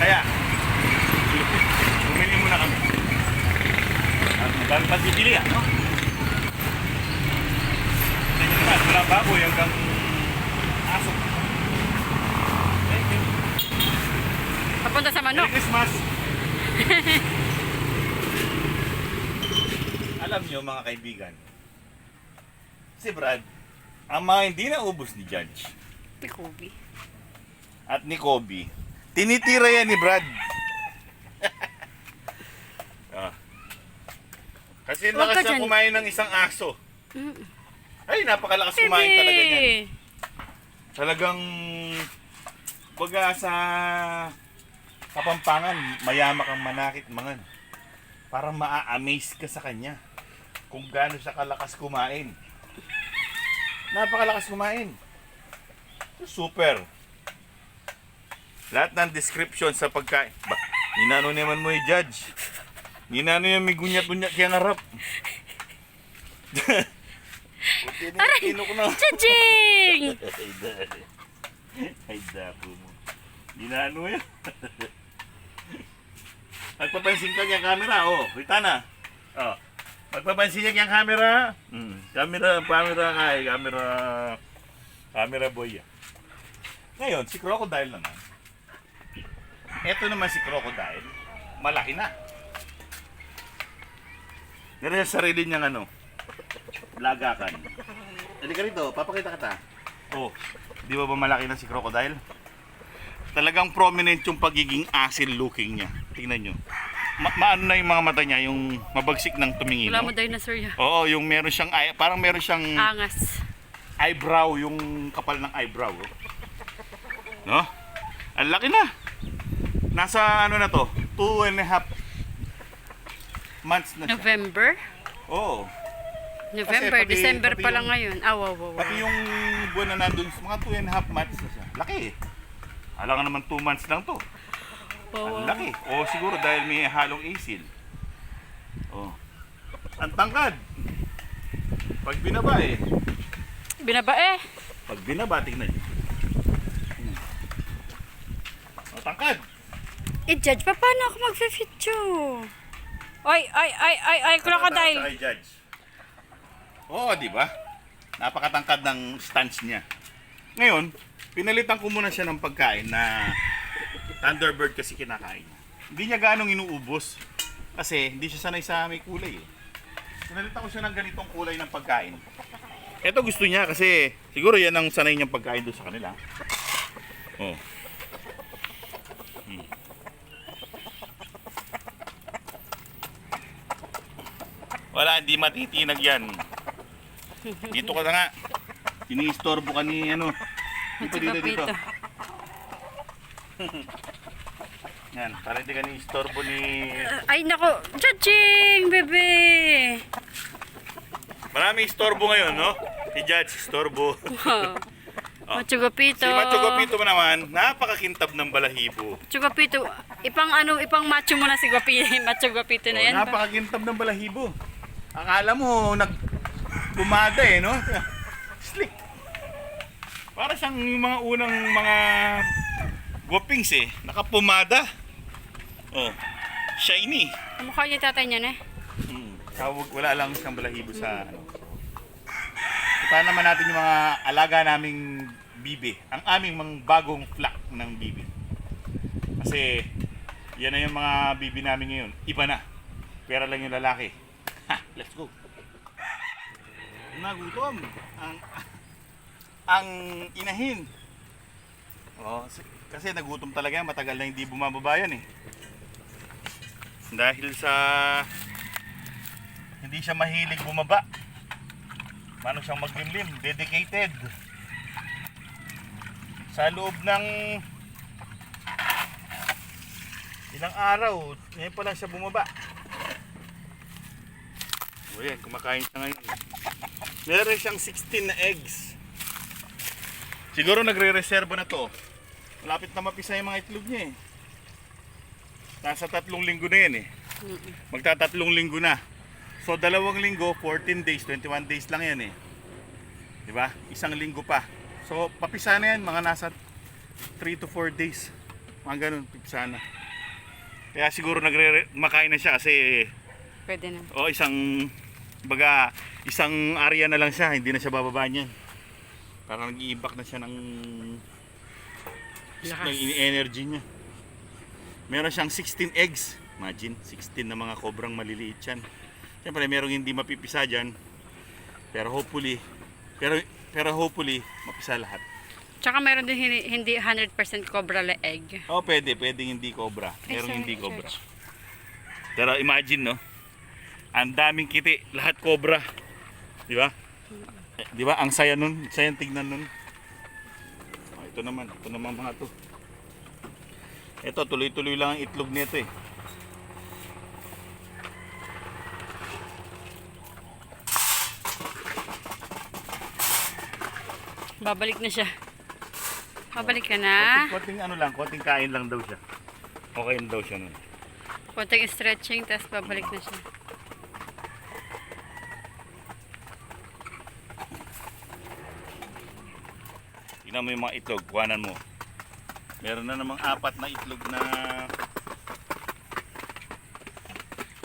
Kaya, bumili muna kami. Ang dami pa bibili ah, no? Tingnan naman, wala baboy hanggang aso. Thank you. Papunta sa manok. Merry Christmas! Alam niyo mga kaibigan, si Brad, ang mga hindi naubos ni Judge Ni Kobe. at ni Kobe, tinitira yan ni Brad. Ah. Kasi Huwag lakas ka dyan. kumain ng isang aso. Mm. Ay, napakalakas kumain talaga niyan. Talagang baga sa Kapampangan, mayama kang manakit mangan. Parang maa-amaze ka sa kanya kung gaano siya kalakas kumain. Napakalakas kumain. Super. Lahat ng description sa pagkain. Ba, ninano naman mo yung judge. Ninano yung may gunyat-gunyat kaya harap. Aray! Tino ko na. Chaching! Ay, dali. Ay, dako mo. Ginano yan. Magpapansin ka yung camera, oh. Kita na. Oh. Magpapansin niya yung camera. Mm. Camera, camera ka eh. Camera, camera boy. Ngayon, si Crocodile naman. Ito naman si Crocodile. Malaki na. Meron sa sarili niyang ano, lagakan. Halika rito, papakita kita. Oh, di ba ba malaki na si Crocodile? Talagang prominent yung pagiging asil looking niya. Tingnan nyo. Ma- maano na yung mga mata niya, yung mabagsik ng tumingin. Wala mo dinosaur ya. Oo, yung meron siyang, eye- parang meron siyang Angas. eyebrow, yung kapal ng eyebrow. oh. No? Ang laki na. Nasa ano na to? Two and a half months na siya. November? Oo. November, pati- December pati pa lang yung- ngayon. Ah, wow, wow, wow. Pati yung buwan na nandun, mga two and a half months na siya. Laki eh. Alam ka naman two months lang to. Wow, Ang laki. O siguro dahil may halong asil. Oh. Ang tangkad. Pag binaba eh. Binaba eh. Pag binaba, tingnan nyo. Hmm. Ang tangkad. I-judge pa paano ako mag-feature? Ay, ay, ay, ay, ay, crocodile. Sa judge. Oo, di ba? Napakatangkad ng stance niya. Ngayon, pinalitan ko muna siya ng pagkain na Thunderbird kasi kinakain niya. Hindi niya ganong inuubos. Kasi hindi siya sanay sa may kulay eh. Pinalitan ko siya ng ganitong kulay ng pagkain. Ito gusto niya kasi siguro yan ang sanay niyang pagkain doon sa kanila. Oh. Wala, hindi matitinag yan. Dito ka na nga. Sinistorbo ka ni ano. Dito, dito, dito. Yan, para hindi ka ni-istorbo ni... Ay, nako. Judging, bebe. Marami istorbo ngayon, no? Si Judge, istorbo. Machugapito. si Macho Gopito mo naman, napakakintab ng balahibo. Chugapito. Ipang ano, ipang macho mo na si Guapi. Machugapito na Oh, yan. napakakintab ng balahibo. Akala mo, nag... Bumada eh, no? Slick. Para siyang mga unang mga guwapings eh. Nakapumada. Oh, shiny. Ang mukha niya tatay niya eh. Hmm. Tawag, wala lang siyang balahibo sa ano. Ito naman natin yung mga alaga naming bibi. Ang aming mga bagong flock ng bibi. Kasi yan na yung mga bibi namin ngayon. Iba na. Pera lang yung lalaki. Let's go. Nagutom ang ang inahin. Oh, si- kasi nagutom talaga. Matagal na hindi bumababa yan eh. Dahil sa hindi siya mahilig bumaba. Mano siyang maglimlim, dedicated. Sa loob ng ilang araw, ngayon pa lang siya bumaba. O yan, kumakain siya ngayon. Meron siyang 16 na eggs. Siguro nagre-reserva na to. Malapit na mapisa yung mga itlog niya eh. Nasa tatlong linggo na yan eh. Magtatatlong linggo na. So dalawang linggo, 14 days, 21 days lang yan eh. 'Di ba? Isang linggo pa. So papisa na yan mga nasa 3 to 4 days. Mga ganun, sana. Kaya siguro nagre makain na siya kasi Pwede na. o isang baga isang area na lang siya, hindi na siya bababa niyan. Parang nag-iimbak na siya ng Lakas. ng energy niya. Meron siyang 16 eggs. Imagine, 16 na mga kobrang maliliit yan. Siyempre, merong hindi mapipisa dyan. Pero hopefully, pero, pero hopefully, mapisa lahat. Tsaka meron din hindi, hindi 100% cobra la egg. Oh, pwede, pwedeng hindi cobra. Merong hindi cobra. Pero imagine, no? Ang daming kiti, lahat cobra. Di ba? Di ba? Ang saya nun, sayang tignan nun. Oh, ito naman, ito naman mga to. Ito, tuloy-tuloy lang ang itlog nito eh. Babalik na siya. Babalik ka na. Konting, konting ano lang, konting kain lang daw siya. Okay daw siya nun. Konting stretching, tapos babalik na siya. Tingnan mo yung mga itlog, kuhanan mo. Meron na namang apat na itlog na...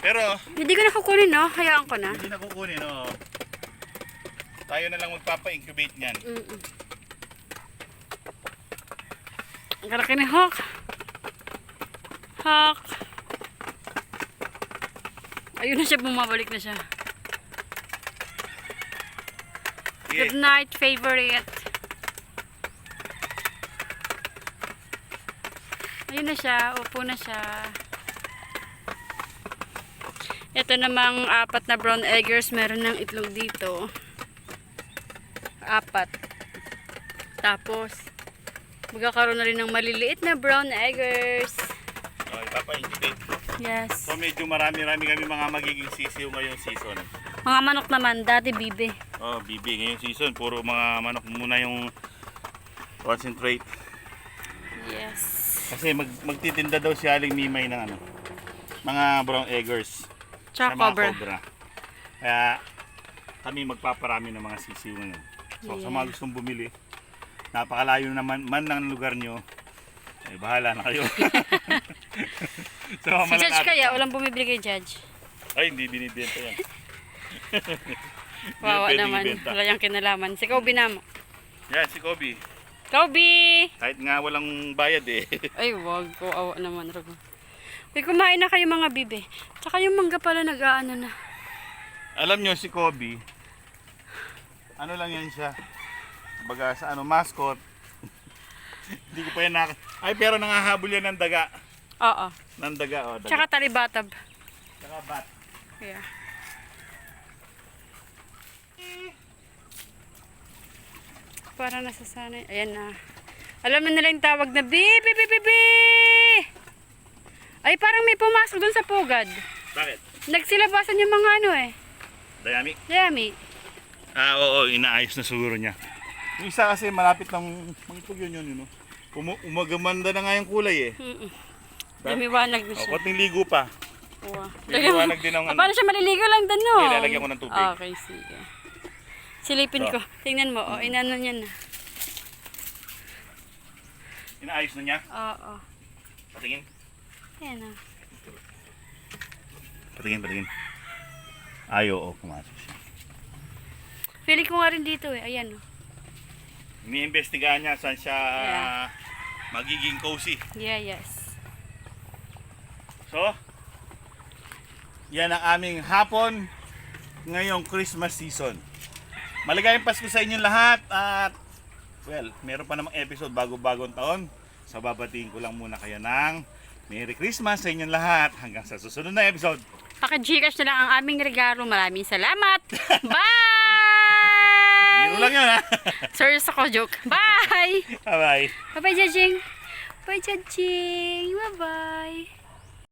Pero, Hindi ko na kukunin, no? Hayaan ko na. hindi na kukunin, no? Tayo na lang magpapa-incubate niyan. Mm-mm. Ang kalaki ni Hawk. Hawk. Ayun na siya, bumabalik na siya. Good night, favorite. Ayun na siya, upo na siya. Ito namang apat na brown eggers, meron ng itlog dito. Apat. Tapos, magkakaroon na rin ng maliliit na brown eggers. oh, ipapa-incubate. Yes. So medyo marami-rami kami mga magiging sisiw ngayong season. Mga manok naman, dati bibe. Oh, bibi ngayong season, puro mga manok muna yung concentrate. Yes. Kasi mag magtitinda daw si Aling Mimay ng ano, mga brown eggers. Tsaka cobra. cobra. Kaya kami magpaparami ng mga sisiw ngayon. So sa mga Yeah. gustong bumili, napakalayo naman man ng lugar nyo, eh bahala na kayo. so, Si Judge kaya, walang bumibili kay Judge. Ay, hindi binibenta yan. Wawa naman. Wala yung kinalaman. Si Kobe naman. Yan, si Kobe. Kobe! Kahit nga walang bayad eh. Ay, wag ko. Awa naman. Rago. Uy, kumain na kayo mga bibe. Tsaka yung mangga pala nag-aano na. Alam nyo, si Kobe, ano lang yan siya. Baga sa ano, mascot. Hindi ko pa yan nak... Ay, pero nangahabol yan ng daga. Oo. Ng daga, oh. Daga. Tsaka talibatab. Tsaka bat. Kaya. Para nasasanay. Ayan na. Alam na nila yung tawag na bibi, bibi, bibi! Ay, parang may pumasok dun sa pugad. Bakit? Nagsilabasan yung mga ano eh. Dayami? Yummy. Ah, oo, inaayos na siguro niya. Yung isa kasi malapit ng mangitog yun yun, yun. no? Umu- umagamanda na nga yung kulay eh. Mm-mm. Lumiwanag na O, siya. konting ligo pa. Wow. Liwanag din ang Ah, ano. paano siya maliligo lang doon, no? Okay, lalagyan ko ng tubig. Okay, sige. Silipin So. ko. Tingnan mo, oh, inano niya na. Inaayos na niya. Oo. Patingin. Ayan ah. Patingin, patingin. Ay, oo, pumasok siya. Feeling ko nga rin dito eh. Ayan oh. Iniimbestigahan niya saan siya Yeah. magiging cozy. Yeah, yes. So, yan ang aming hapon ngayong Christmas season. Maligayang Pasko sa inyong lahat at well, meron pa namang episode bago-bagong taon. So babatiin ko lang muna kayo ng Merry Christmas sa inyong lahat hanggang sa susunod na episode. Paka-gcash na lang ang aming regalo. Maraming salamat. Bye! Biro lang yan ha. Serious ako, joke. Bye! Bye-bye. Bye-bye, Jajing. Bye, Jajing. Bye-bye.